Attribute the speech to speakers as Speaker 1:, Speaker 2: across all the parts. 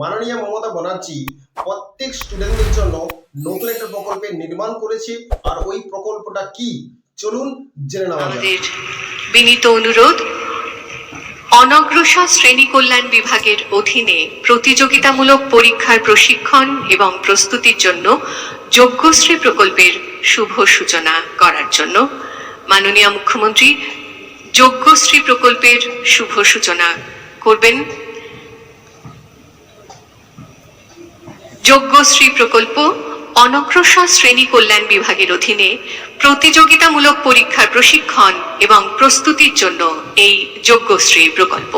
Speaker 1: মাননীয় মমতা ব্যানার্জি প্রত্যেক স্টুডেন্টদের জন্য একটা প্রকল্পের নির্মাণ করেছে। আর ওই প্রকল্পটা কি? চলুন জেনে নেওয়া যাক।
Speaker 2: বিনীত অনুরোধ, অনগ্রসর শ্রেণি কল্যাণ বিভাগের অধীনে প্রতিযোগিতামূলক পরীক্ষার প্রশিক্ষণ এবং প্রস্তুতির জন্য যোগ্যশ্রী প্রকল্পের শুভ সূচনা করার জন্য মাননীয় মুখ্যমন্ত্রী যোগ্যশ্রী প্রকল্পের শুভ সূচনা করবেন। যোগ্যশ্রী প্রকল্প, অনগ্রসর শ্রেণি কল্যাণ বিভাগের অধীনে প্রতিযোগিতামূলক পরীক্ষার প্রশিক্ষণ এবং প্রস্তুতির জন্য এই যজ্ঞশ্রী প্রকল্প।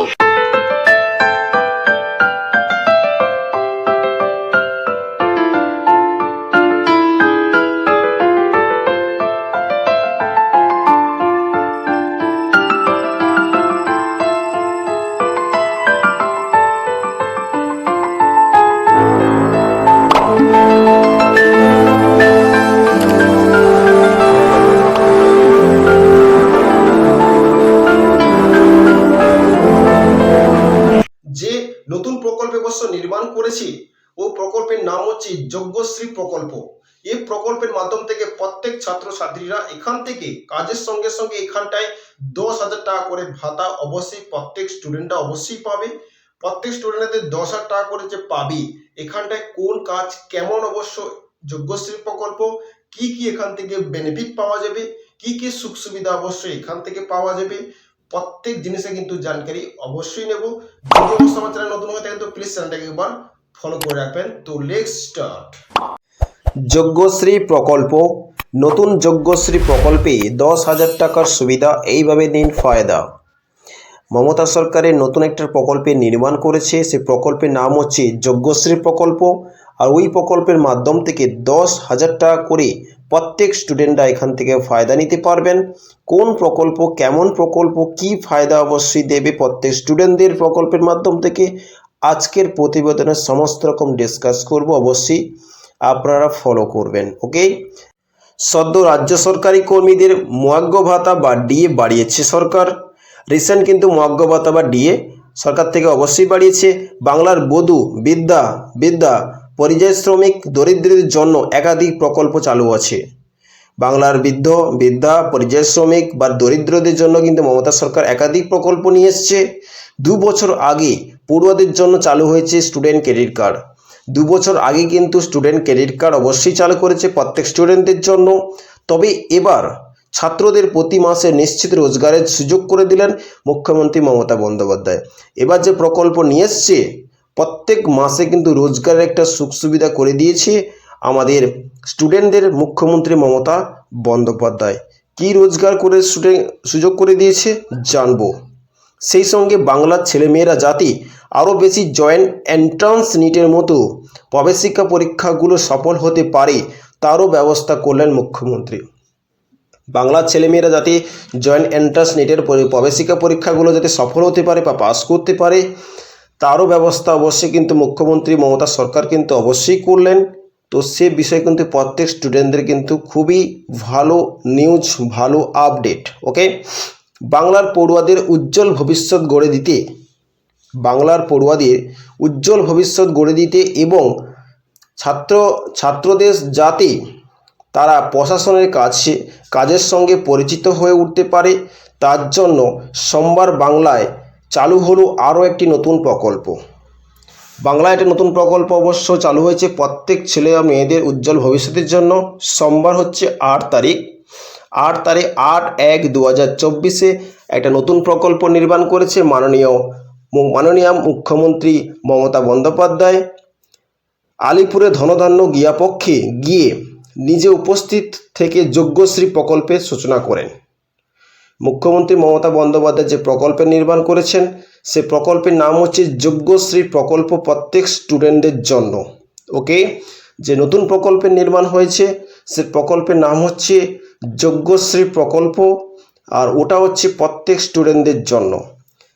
Speaker 1: প্রকল্প। এই প্রকল্পের মাধ্যম থেকে প্রত্যেক ছাত্রছাত্রীরা এখান থেকে কাজের সঙ্গে সঙ্গে এখানটায় দশ হাজার টাকা করে ভাতা অবশ্যই প্রত্যেক স্টুডেন্টরা অবশ্যই পাবে। প্রত্যেক স্টুডেন্টদের দশ হাজার টাকা করে যে পাবে, এখানটায় কোন কাজ কেমন অবশ্য যোগ্যশ্রী প্রকল্প, কি কি এখান থেকে বেনিফিট পাওয়া যাবে, কি কি সুখ সুবিধা অবশ্যই এখান থেকে পাওয়া যাবে, প্রত্যেক জিনিসে কিন্তু জানকারি অবশ্যই নেব। যদি আমার চ্যানেল নতুন হয়ে থাকে তো প্লিজ চ্যানেলটাকে একবার ফলো করে রাখবেন। তো লেটস স্টার্ট
Speaker 3: যজ্ঞশ্রী প্রকল্প। নতুন যজ্ঞশ্রী প্রকল্পে দশ হাজার টাকার সুবিধা, এইভাবে নিন ফায়দা। মমতা সরকারের নতুন একটা প্রকল্পে নির্মাণ করেছে। সে প্রকল্পের নাম হচ্ছে যজ্ঞশ্রী প্রকল্প। আর ওই প্রকল্পের মাধ্যম থেকে দশ হাজার টাকা করে প্রত্যেক স্টুডেন্টরা এখান থেকে ফায়দা নিতে পারবেন। কোন প্রকল্প, কেমন প্রকল্প, কি ফায়দা অবশ্যই দেবে প্রত্যেক স্টুডেন্টদের প্রকল্পের মাধ্যম থেকে। আজকের প্রতিবেদনে সমস্ত রকম ডিসকাস করব অবশ্যই। আপনারা ফলো করবেন ওকে সদ্য রাজ্য সরকারি কর্মীদের মহাজ্ঞ ভাতা বা ডিএ বাড়িয়েছে সরকার। রিসেন্ট কিন্তু মহাজ্ঞ ভাতা বা ডিএ সরকার থেকে অবশ্যই বাড়িয়েছে। বাংলার বধূ, বিদ্যা বিদ্যা, পরিযায়ী শ্রমিক দরিদ্রদের জন্য একাধিক প্রকল্প চালু আছে। বাংলার বৃদ্ধ, বিদ্যা, পরিযায়ী শ্রমিক বা দরিদ্রদের জন্য কিন্তু মমতা সরকার একাধিক প্রকল্প নিয়ে এসছে। দু বছর আগে পড়ুয়াদের জন্য চালু হয়েছে স্টুডেন্ট ক্রেডিট কার্ড দু বছর আগে কিন্তু স্টুডেন্ট ক্রেডিট কার্ড অবশ্যই চালু করেছে প্রত্যেক স্টুডেন্টদের জন্য। তবে এবার ছাত্রদের প্রতি মাসে নিশ্চিত রোজগারের সুযোগ করে দিলেন মুখ্যমন্ত্রী মমতা বন্দ্যোপাধ্যায়। এবার যে প্রকল্প নিয়ে এসছে, প্রত্যেক মাসে কিন্তু রোজগারের একটা সুখ সুবিধা করে দিয়েছে আমাদের স্টুডেন্টদের মুখ্যমন্ত্রী মমতা বন্দ্যোপাধ্যায়। কী রোজগার করে সুযোগ করে দিয়েছে জানব। সেই সঙ্গে বাংলার ছেলেমেয়েরা যাতে আরও বেশি জয়েন্ট এন্ট্রান্স নিটের মতো প্রবেশিকা পরীক্ষাগুলো সফল হতে পারে তারও ব্যবস্থা করলেন মুখ্যমন্ত্রী। বাংলার ছেলেমেয়েরা যাতে জয়েন্ট এন্ট্রান্স নিটের পরি- প্রবেশিকা পরীক্ষাগুলো যাতে সফল হতে পারে বা পাস করতে পারে, তারও ব্যবস্থা অবশ্যই কিন্তু মুখ্যমন্ত্রী মমতা সরকার কিন্তু অবশ্যই করলেন। তো সে বিষয়ে কিন্তু প্রত্যেক স্টুডেন্টদের কিন্তু খুবই ভালো নিউজ ভালো আপডেট ওকে বাংলার পড়ুয়াদের উজ্জ্বল ভবিষ্যৎ গড়ে দিতে, বাংলার পড়ুয়াদের উজ্জ্বল ভবিষ্যৎ গড়ে দিতে এবং ছাত্র ছাত্রদের যাতে তারা প্রশাসনের কাছে, কাজের সঙ্গে পরিচিত হয়ে উঠতে পারে, তার জন্য সোমবার বাংলায় চালু হলো আরও একটি নতুন প্রকল্প। বাংলায় একটা নতুন প্রকল্প অবশ্য চালু হয়েছে প্রত্যেক ছেলে মেয়েদের উজ্জ্বল ভবিষ্যতের জন্য। সোমবার হচ্ছে আট তারিখ। আট তারিখ আট এক দু হাজার চব্বিশে একটা নতুন প্রকল্প নির্মাণ করেছে মাননীয় মাননীয় মুখ্যমন্ত্রী মমতা বন্দ্যোপাধ্যায়। আলিপুরে ধনধান্য গিয়াপক্ষে গিয়ে নিজে উপস্থিত থেকে যজ্ঞশ্রী প্রকল্পের সূচনা করেন। মুখ্যমন্ত্রী মমতা বন্দ্যোপাধ্যায় যে প্রকল্পের নির্মাণ করেছেন, সে প্রকল্পের নাম হচ্ছে যজ্ঞশ্রী প্রকল্প প্রত্যেক স্টুডেন্টদের জন্য। ওকে? যে নতুন প্রকল্পের নির্মাণ হয়েছে, সে প্রকল্পের নাম হচ্ছে যজ্ঞশ্রী প্রকল্প আর ওটা হচ্ছে প্রত্যেক স্টুডেন্টদের জন্য।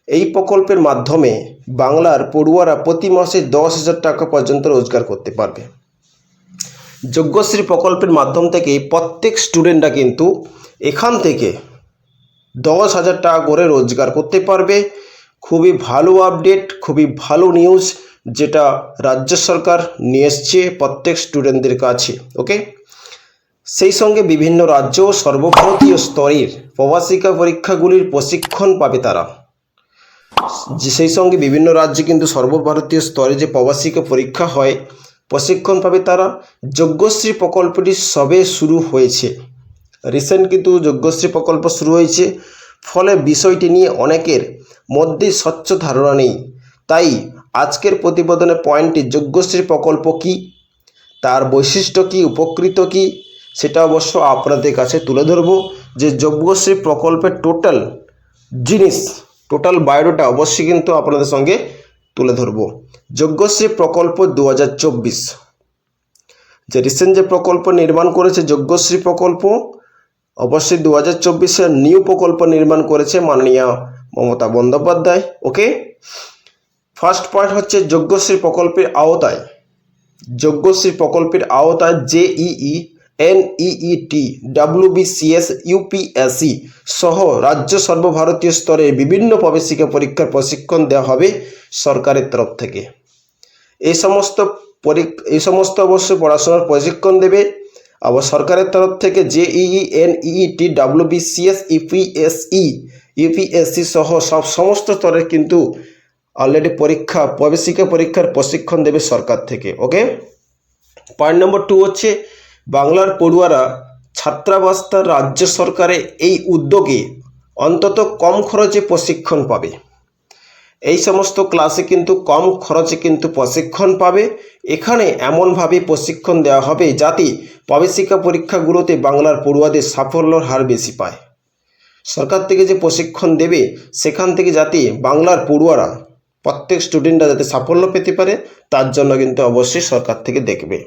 Speaker 3: এই প্রকল্পের মাধ্যমে বাংলার পড়ুয়ারা প্রতি মাসে দশ হাজার টাকা পর্যন্ত রোজগার করতে পারবে। যজ্ঞশ্রী প্রকল্পের মাধ্যম থেকে প্রত্যেক স্টুডেন্টরা কিন্তু এখান থেকে দশ হাজার টাকা করে রোজগার করতে পারবে। খুবই ভালো আপডেট খুবই ভালো নিউজ যেটা রাজ্য সরকার নিয়ে এসছে প্রত্যেক স্টুডেন্টদের কাছে ওকে সেই সঙ্গে বিভিন্ন রাজ্য ও সর্বভারতীয় স্তরের প্রবাসিকা পরীক্ষাগুলির প্রশিক্ষণ পাবে তারা। সেই সঙ্গে বিভিন্ন রাজ্যে কিন্তু সর্বভারতীয় স্তরে যে প্রবাসিকা পরীক্ষা হয়, প্রশিক্ষণ পাবে তারা। যজ্ঞশ্রী প্রকল্পটি সবে শুরু হয়েছে। রিসেন্ট কিন্তু যজ্ঞশ্রী প্রকল্প শুরু হয়েছে। ফলে বিষয়টি নিয়ে অনেকের মধ্যে স্বচ্ছ ধারণা নেই। তাই আজকের প্রতিবেদনের পয়েন্টটি যজ্ঞশ্রী প্রকল্প কী, তার বৈশিষ্ট্য কী, উপকৃত কী সেটা অবশ্য আপনাদের কাছে তুলে ধরব যে যজ্ঞশ্রী প্রকল্পের টোটাল জিনিস টোটাল বায়োডাটা অবশ্যই কিন্তু আপনাদের সঙ্গে তুলে ধরব। যজ্ঞশ্রী প্রকল্প দু হাজার চব্বিশ। যে রিসেন্ট যে প্রকল্প নির্মাণ করেছে যজ্ঞশ্রী প্রকল্প, অবশ্যই দু হাজার চব্বিশের নিউ প্রকল্প নির্মাণ করেছে মাননীয় Mamata Bandyopadhyay okay first point হচ্ছে যজ্ঞশ্রী প্রকল্পের আওতায়। যজ্ঞশ্রী প্রকল্পের আওতায় জেইই এনইইটি, ডাব্লিউবিসিএস, ইউপিএসসি সহ রাজ্য সর্বভারতীয় স্তরে বিভিন্ন প্রবেশিকা পরীক্ষার প্রশিক্ষণ দেওয়া হবে সরকারের তরফ থেকে। এই সমস্ত এই সমস্ত অবশ্য পড়াশোনার প্রশিক্ষণ দেবে। আবার সরকারের তরফ থেকে JEE, NEET, WBCS UPSE UPSC সহ সব সমস্ত স্তরের কিন্তু অলরেডি পরীক্ষা, প্রবেশিকা পরীক্ষার প্রশিক্ষণ দেবে সরকার থেকে ওকে পয়েন্ট নম্বর টু হচ্ছে বাংলার পড়ুয়ারা ছাত্রাবস্থার রাজ্য সরকারের এই উদ্যোগে অন্তত কম খরচে প্রশিক্ষণ পাবে। এই সমস্ত ক্লাসে কিন্তু কম খরচে কিন্তু প্রশিক্ষণ পাবে। এখানে এমনভাবে প্রশিক্ষণ দেওয়া হবে যাতে প্রবেশিকা পরীক্ষাগুলোতে বাংলার পড়ুয়াদের সাফল্যর হার বেশি পায়। সরকার থেকে যে প্রশিক্ষণ দেবে, সেখান থেকে যাতে বাংলার পড়ুয়ারা, প্রত্যেক স্টুডেন্টরা যাতে সাফল্য পেতে পারে, তার জন্য কিন্তু অবশ্যই সরকার থেকে দেখবে।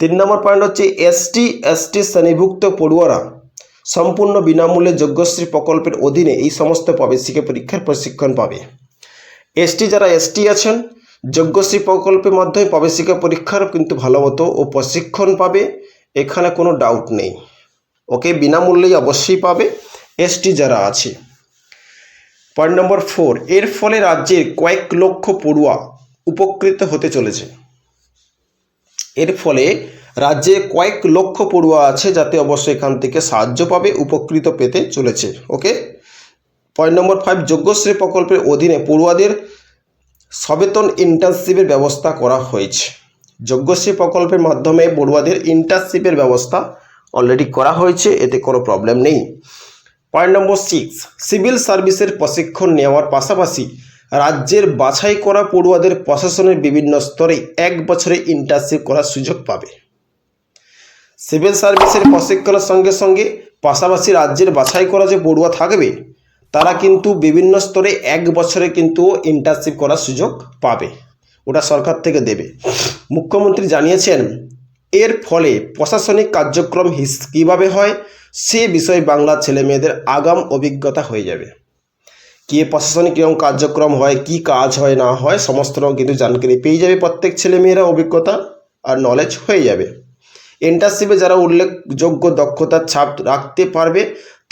Speaker 3: তিন নম্বর পয়েন্ট হচ্ছে এসটি এসটি শ্রেণীভুক্ত পড়ুয়ারা সম্পূর্ণ বিনামূল্যে যজ্ঞশ্রী প্রকল্পের অধীনে এই সমস্ত প্রবেশিকা পরীক্ষার প্রশিক্ষণ পাবে। এসটি যারা এসটি আছেন, যজ্ঞশ্রী প্রকল্পের মাধ্যমে প্রবেশিকা পরীক্ষার কিন্তু ভালো মতো ও প্রশিক্ষণ পাবে, এখানে কোনো ডাউট নেই। ওকে বিনামূল্যেই অবশ্যই পাবে এসটি যারা আছে। পয়েন্ট নম্বর ফোর এর ফলে রাজ্যের কয়েক লক্ষ পড়ুয়া উপকৃত হতে চলেছে। এর ফলে রাজ্যে কয়েক লক্ষ পড়ুয়া আছে যাতে অবশ্যই এখান থেকে সাহায্য পাবে, উপকৃত পেতে চলেছে। Okay point number five Yagyashree প্রকল্পের অধীনে পড়ুয়াদের সবেতন ইন্টার্নশিপের ব্যবস্থা করা হয়েছে। যজ্ঞশ্রী প্রকল্পের মাধ্যমে পড়ুয়াদের ইন্টার্নশিপের ব্যবস্থা অলরেডি করা হয়েছে, এতে কোনো প্রবলেম নেই। পয়েন্ট নম্বর সিক্স সিভিল সার্ভিসের প্রশিক্ষণ নেওয়ার পাশাপাশি রাজ্যের বাছাই করা পড়ুয়াদের প্রশাসনের বিভিন্ন স্তরে এক বছরে ইন্টার্নশিপ করার সুযোগ পাবে। সিভিল সার্ভিসের প্রশিক্ষণের সঙ্গে সঙ্গে পাশাপাশি রাজ্যের বাছাই করা যে পড়ুয়া থাকবে, তারা কিন্তু বিভিন্ন স্তরে এক বছরে কিন্তু ইন্টার্নশিপ করার সুযোগ পাবে। ওটা সরকার থেকে দেবে। মুখ্যমন্ত্রী জানিয়েছেন, এর ফলে প্রশাসনিক কার্যক্রম হিস কীভাবে হয়, সে বিষয়ে বাংলার ছেলে মেয়েদের আগাম অভিজ্ঞতা হয়ে যাবে। কি প্রশাসনিক কীরকম কার্যক্রম হয়, কি কাজ হয়, না হয়, সমস্ত রকম কিন্তু জানকারি পেয়ে যাবে প্রত্যেক ছেলেমেয়েরা অভিজ্ঞতা আর নলেজ হয়ে যাবে। ইন্টার্নশিপে যারা উল্লেখযোগ্য দক্ষতার ছাপ রাখতে পারবে,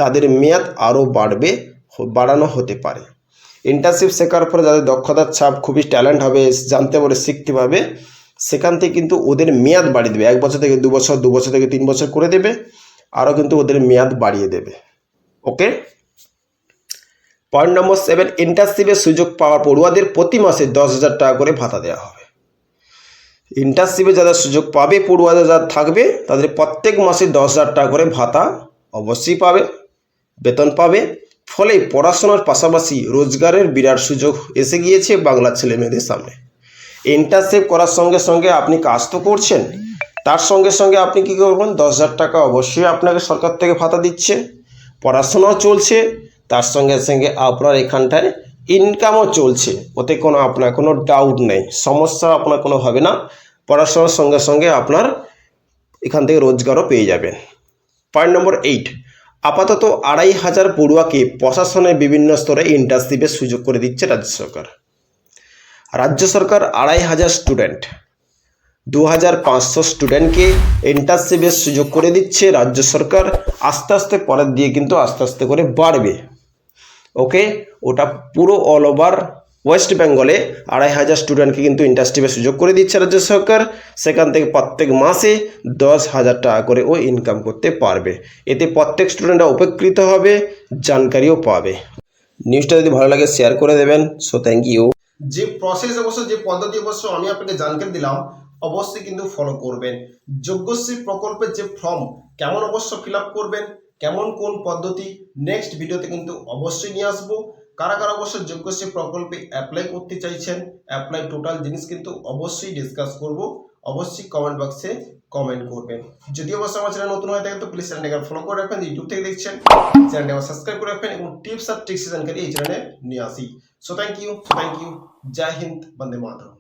Speaker 3: তাদের মেয়াদ আরও বাড়বে বাড়ানো হতে পারে। ইন্টার্নশিপ শেখার পরে যাদের দক্ষতার ছাপ খুবই ট্যালেন্ট হবে, জানতে পারে শিখতে পারবে, সেখান থেকে কিন্তু ওদের মেয়াদ বাড়িয়ে দেবে। এক বছর থেকে দু বছর দু বছর থেকে তিন বছর করে দেবে, আরও কিন্তু ওদের মেয়াদ বাড়িয়ে দেবে। ওকে পয়েন্ট নম্বর সেভেন ইন্টার্নশিপের সুযোগ পাওয়া পড়ুয়াদের প্রতি মাসে দশ হাজার টাকা করে ভাতা দেওয়া হবে। ইন্টার্নশিপে যারা সুযোগ পাবে পড়ুয়াদের যারা থাকবে, তাদের প্রত্যেক মাসে দশ হাজার টাকা করে ভাতা অবশ্যই পাবে, বেতন পাবে। ফলে পড়াশোনার পাশাপাশি রোজগারের বিরাট সুযোগ এসে গিয়েছে বাংলার ছেলে মেয়েদের সামনে। ইন্টার্নশিপ করার সঙ্গে সঙ্গে আপনি কাজ তো করছেন, তার সঙ্গে সঙ্গে আপনি কী করবেন? দশ হাজার টাকা অবশ্যই আপনাকে সরকার থেকে ভাতা দিচ্ছে, পড়াশোনাও চলছে তার সঙ্গে সঙ্গে আপনার এখানটায় ইনকামও চলছে। ওতে কোনো আপনার কোনো ডাউট নেই। সমস্যা আপনার কোনো হবে না। পড়াশোনার সঙ্গে সঙ্গে আপনার এখান থেকে রোজগারও পেয়ে যাবেন। পয়েন্ট নম্বর এইট আপাতত আড়াই হাজার পড়ুয়াকে প্রশাসনের বিভিন্ন স্তরে ইন্টার্নশিপের সুযোগ করে দিচ্ছে রাজ্য সরকার। রাজ্য সরকার আড়াই হাজার স্টুডেন্ট দু হাজার পাঁচশো স্টুডেন্টকে ইন্টার্নশিপের সুযোগ করে দিচ্ছে। রাজ্য সরকার আস্তে আস্তে পরের দিয়ে কিন্তু আস্তে আস্তে করে বাড়বে। ওকে ওটা পুরো অল ওভার
Speaker 4: ওয়েস্ট বেঙ্গলে আড়াই হাজার স্টুডেন্টকে কিন্তু ইন্ডাস্ট্রিতে সুযোগ করে দিচ্ছে রাজ্য সরকার। সেখান থেকে প্রত্যেক মাসে দশ হাজার টাকা করে ও ইনকাম করতে পারবে। এতে প্রত্যেক স্টুডেন্টরা উপকৃত হবে, জানকারিও পাবে। নিউজটা যদি ভালো লাগে শেয়ার করে দেবেন। সো থ্যাংক ইউ
Speaker 3: যে প্রসেস অবশ্য যে পদ্ধতি অবশ্য আমি আপনাকে জানকারি দিলাম, অবশ্যই কিন্তু ফলো করবেন। যোগ্যশ্রী প্রকল্পের যে ফর্ম কেমন অবশ্য ফিল করবেন? কেমন কোন পদ্ধতি নেক্সট ভিডিওতে কিন্তু অবশ্যই নিয়ে আসব। কারা কারা অবশ্য যোগ্যশ্রী প্রকল্পে অ্যাপ্লাই করতে চাইছেন অ্যাপ্লাই টোটাল জিনিস কিন্তু অবশ্যই ডিসকাস করব। অবশ্যই কমেন্ট বক্সে কমেন্ট করবেন। যদি অবশ্যই আমার চ্যানেল নতুন হয়ে থাকে তো প্লিজ চ্যানেলটাকে ফলো করে রাখবেন ইউটিউব থেকে দেখছেন চ্যানেলটাকে সাবস্ক্রাইব করে রাখবেন এবং টিপস আর ট্রিক্স জানকারি এই চ্যানেলে নিয়ে আসি। So thank you thank you Jai Hind Vande Mataram